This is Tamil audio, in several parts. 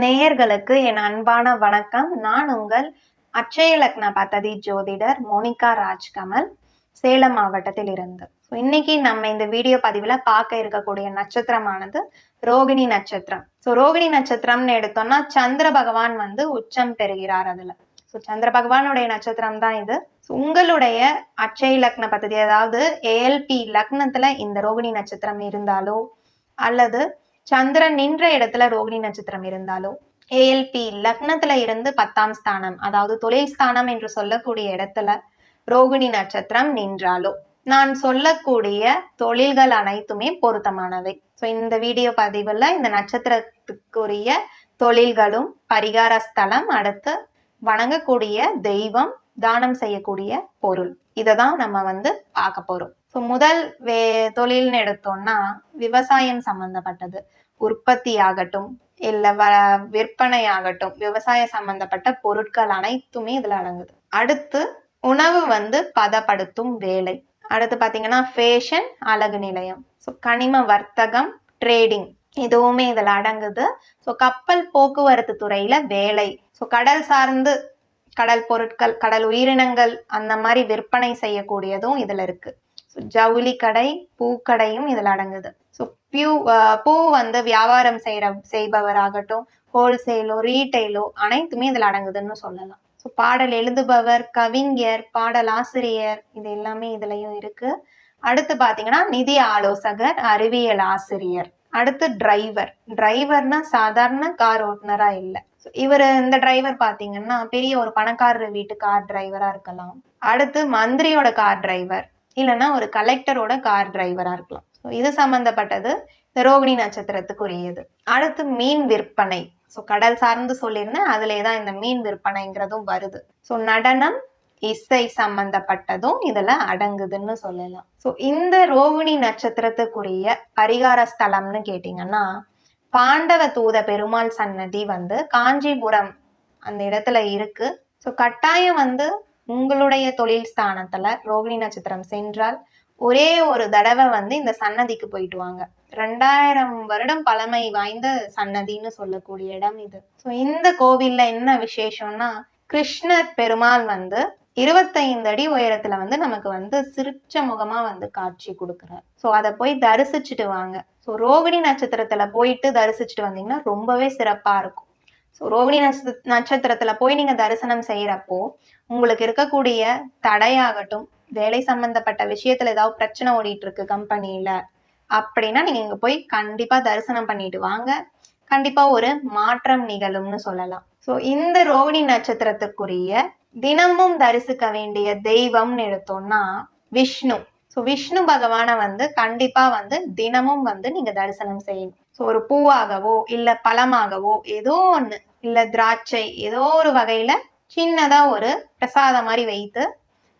நேயர்களுக்கு என் அன்பான வணக்கம். நான் உங்கள் அச்சயலக்ன பததி ஜோதிடர் மோனிகா ராஜ்கமல் சேலம் மாவட்டத்தில் இருந்து. ஸோ இன்னைக்கு நம்ம இந்த வீடியோ பதிவில் பார்க்க இருக்கக்கூடிய நட்சத்திரமானது ரோகிணி நட்சத்திரம். ஸோ ரோகிணி நட்சத்திரம்னு எடுத்தோம்னா சந்திர பகவான் வந்து உச்சம் பெறுகிறார் அதுல. ஸோ சந்திர பகவானுடைய நட்சத்திரம் தான் இது உங்களுடைய அச்சய லக்ன பத்ததி அதாவது ஏஎல்பி லக்னத்துல இந்த ரோகிணி நட்சத்திரம் இருந்தாலோ அல்லது சந்திரன் நின்ற இடத்துல ரோகிணி நட்சத்திரம் இருந்தாலோ ஏஎல்பி லக்னத்துல இருந்து பத்தாம் ஸ்தானம் அதாவது தொழில் ஸ்தானம் என்று சொல்லக்கூடிய இடத்துல ரோகிணி நட்சத்திரம் நின்றாலோ நான் சொல்லக்கூடிய தொழில்கள் அனைத்துமே பொருத்தமானவை. ஸோ இந்த வீடியோ பதிவில் இந்த நட்சத்திரத்துக்குரிய தொழில்களும் பரிகார ஸ்தலம் அடுத்து வணங்கக்கூடிய தெய்வம் தானம் செய்யக்கூடிய பொருள். இதை தான் நம்ம வந்து பார்க்க போறோம். ஸோ முதல் வே தொழில்னு எடுத்தோம்னா விவசாயம் சம்பந்தப்பட்டது. உற்பத்தி ஆகட்டும் இல்லை வ விற்பனை ஆகட்டும் விவசாய சம்பந்தப்பட்ட பொருட்கள் அனைத்துமே இதில் அடங்குது. அடுத்து உணவு வந்து பதப்படுத்தும் வேலை. அடுத்து பார்த்தீங்கன்னா ஃபேஷன் அழகு நிலையம். ஸோ கனிம வர்த்தகம் ட்ரேடிங் இதுவுமே இதில் அடங்குது. ஸோ கப்பல் போக்குவரத்து துறையில வேலை. ஸோ கடல் சார்ந்து கடல் பொருட்கள் கடல் உயிரினங்கள் அந்த மாதிரி விற்பனை செய்யக்கூடியதும் இதில் இருக்கு. ஜவுளி கடை பூக்கடையும் இதில் அடங்குது. ஸோ பியூ பூ வந்து வியாபாரம் செய்கிற செய்பவராகட்டும் ஹோல்சேலோ ரீட்டைலோ அனைத்துமே இதில் அடங்குதுன்னு சொல்லலாம். ஸோ பாடல் எழுதுபவர் கவிஞர் பாடல் ஆசிரியர் இது எல்லாமே இதுலயும் இருக்கு. அடுத்து பார்த்தீங்கன்னா நிதி ஆலோசகர் அறிவியல் ஆசிரியர். அடுத்து டிரைவர் டிரைவர்னா சாதாரண கார் ஓட்டுனரா இல்லை. இவர் இந்த டிரைவர் பார்த்தீங்கன்னா பெரிய ஒரு பணக்காரர் வீட்டு கார் டிரைவரா இருக்கலாம். அடுத்து மந்திரியோட கார் டிரைவர் இல்லைன்னா ஒரு கலெக்டரோட கார் டிரைவரா இருக்கலாம். ஸோ இது சம்பந்தப்பட்டது இந்த ரோகிணி நட்சத்திரத்துக்குரியது. அடுத்து மீன் விற்பனை. ஸோ கடல் சார்ந்து சொல்லியிருந்தேன் அதுலே தான் இந்த மீன் விற்பனைங்கிறதும் வருது. ஸோ நடனம் இசை சம்பந்தப்பட்டதும் இதுல அடங்குதுன்னு சொல்லலாம். ஸோ இந்த ரோகிணி நட்சத்திரத்துக்குரிய பரிகார ஸ்தலம்னு கேட்டீங்கன்னா பாண்டவ தூத பெருமாள் சன்னதி வந்து காஞ்சிபுரம் அந்த இடத்துல இருக்கு. ஸோ கட்டாயம் வந்து உங்களுடைய தொழில் ஸ்தானத்துல ரோகிணி நட்சத்திரம் சென்றால் ஒரே ஒரு தடவை வந்து இந்த சன்னதிக்கு போயிட்டு வாங்க. ரெண்டாயிரம் வருடம் பழமை வாய்ந்த சன்னதின்னு சொல்லக்கூடிய இடம் இது. ஸோ இந்த கோவில்ல என்ன விசேஷம்னா கிருஷ்ணர் பெருமாள் வந்து இருபத்தைந்து அடி உயரத்துல வந்து நமக்கு வந்து சிரிச்ச முகமா வந்து காட்சி கொடுக்குறார். ஸோ அதை போய் தரிசிச்சுட்டு வாங்க. ஸோ ரோகிணி நட்சத்திரத்துல போயிட்டு தரிசிச்சுட்டு வந்தீங்கன்னா ரொம்பவே சிறப்பா இருக்கும். ஸோ ரோகிணி நட்சத்திர நட்சத்திரத்துல போய் நீங்க தரிசனம் செய்யறப்போ உங்களுக்கு இருக்கக்கூடிய தடையாகட்டும் வேலை சம்பந்தப்பட்ட விஷயத்துல ஏதாவது பிரச்சனை ஓடிட்டு இருக்கு கம்பெனியில அப்படின்னா நீங்க இங்க போய் கண்டிப்பா தரிசனம் பண்ணிட்டு வாங்க. கண்டிப்பா ஒரு மாற்றம் நிகழும்னு சொல்லலாம். ஸோ இந்த ரோகிணி நட்சத்திரத்துக்குரிய தினமும் தரிசிக்க வேண்டிய தெய்வம்னு எடுத்தோம்னா விஷ்ணு. ஸோ விஷ்ணு பகவானை வந்து கண்டிப்பா வந்து தினமும் வந்து நீங்க தரிசனம் செய்யணும். ஸோ ஒரு பூவாகவோ இல்ல பழமாகவோ ஏதோ ஒன்று இல்ல திராட்சை ஏதோ ஒரு வகையில சின்னதா ஒரு பிரசாதம் மாதிரி வைத்து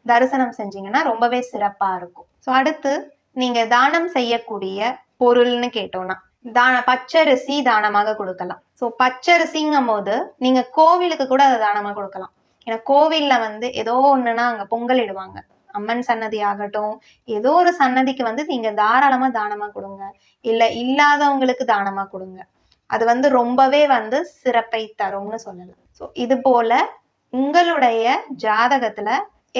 தரிசனம் செஞ்சீங்கன்னா ரொம்பவே சிறப்பா இருக்கும். ஸோ அடுத்து நீங்க தானம் செய்யக்கூடிய பொருள்னு கேட்டோம்னா தான பச்சரிசி தானமாக கொடுக்கலாம். ஸோ பச்சரிசிங்கும் போது நீங்க கோவிலுக்கு கூட அதை தானமாக கொடுக்கலாம். ஏன்னா கோவில்ல வந்து ஏதோ ஒண்ணுன்னா அங்க பொங்கல் இடுவாங்க. அம்மன் சன்னதி ஆகட்டும் ஏதோ ஒரு சன்னதிக்கு வந்து நீங்க தாராளமா தானமா கொடுங்க. இல்ல இல்லாதவங்களுக்கு தானமா கொடுங்க. அது வந்து ரொம்பவே வந்து சிறப்பை தரும்னு சொல்லலாம். ஸோ இது போல உங்களுடைய ஜாதகத்துல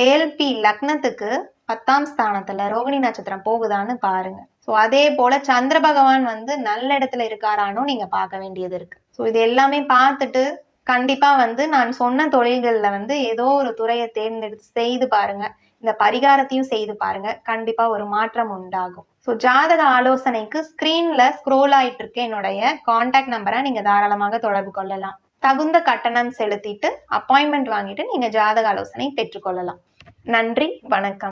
ஏல்பி லக்னத்துக்கு பத்தாம் ஸ்தானத்துல ரோகிணி நட்சத்திரம் போகுதான்னு பாருங்க. ஸோ அதே போல சந்திர பகவான் வந்து நல்ல இடத்துல இருக்காரானும் நீங்க பார்க்க வேண்டியது இருக்கு. ஸோ இது எல்லாமே பார்த்துட்டு கண்டிப்பா வந்து நான் சொன்ன தொழில்கள்ல வந்து ஏதோ ஒரு துறையை தேர்ந்தெடுத்து செய்து பாருங்க. இந்த பரிகாரத்தையும் செய்து பாருங்க. கண்டிப்பா ஒரு மாற்றம் உண்டாகும். ஸோ ஜாதக ஆலோசனைக்கு ஸ்கிரீன்ல ஸ்க்ரோல் ஆயிட்டு இருக்க என்னுடைய காண்டாக்ட் நம்பரை நீங்க தாராளமாக தொடர்பு கொள்ளலாம். தகுந்த கட்டணம் செலுத்திட்டு அப்பாயின்மெண்ட் வாங்கிட்டு நீங்க ஜாதக ஆலோசனை பெற்றுக்கொள்ளலாம் நன்றி வணக்கம்.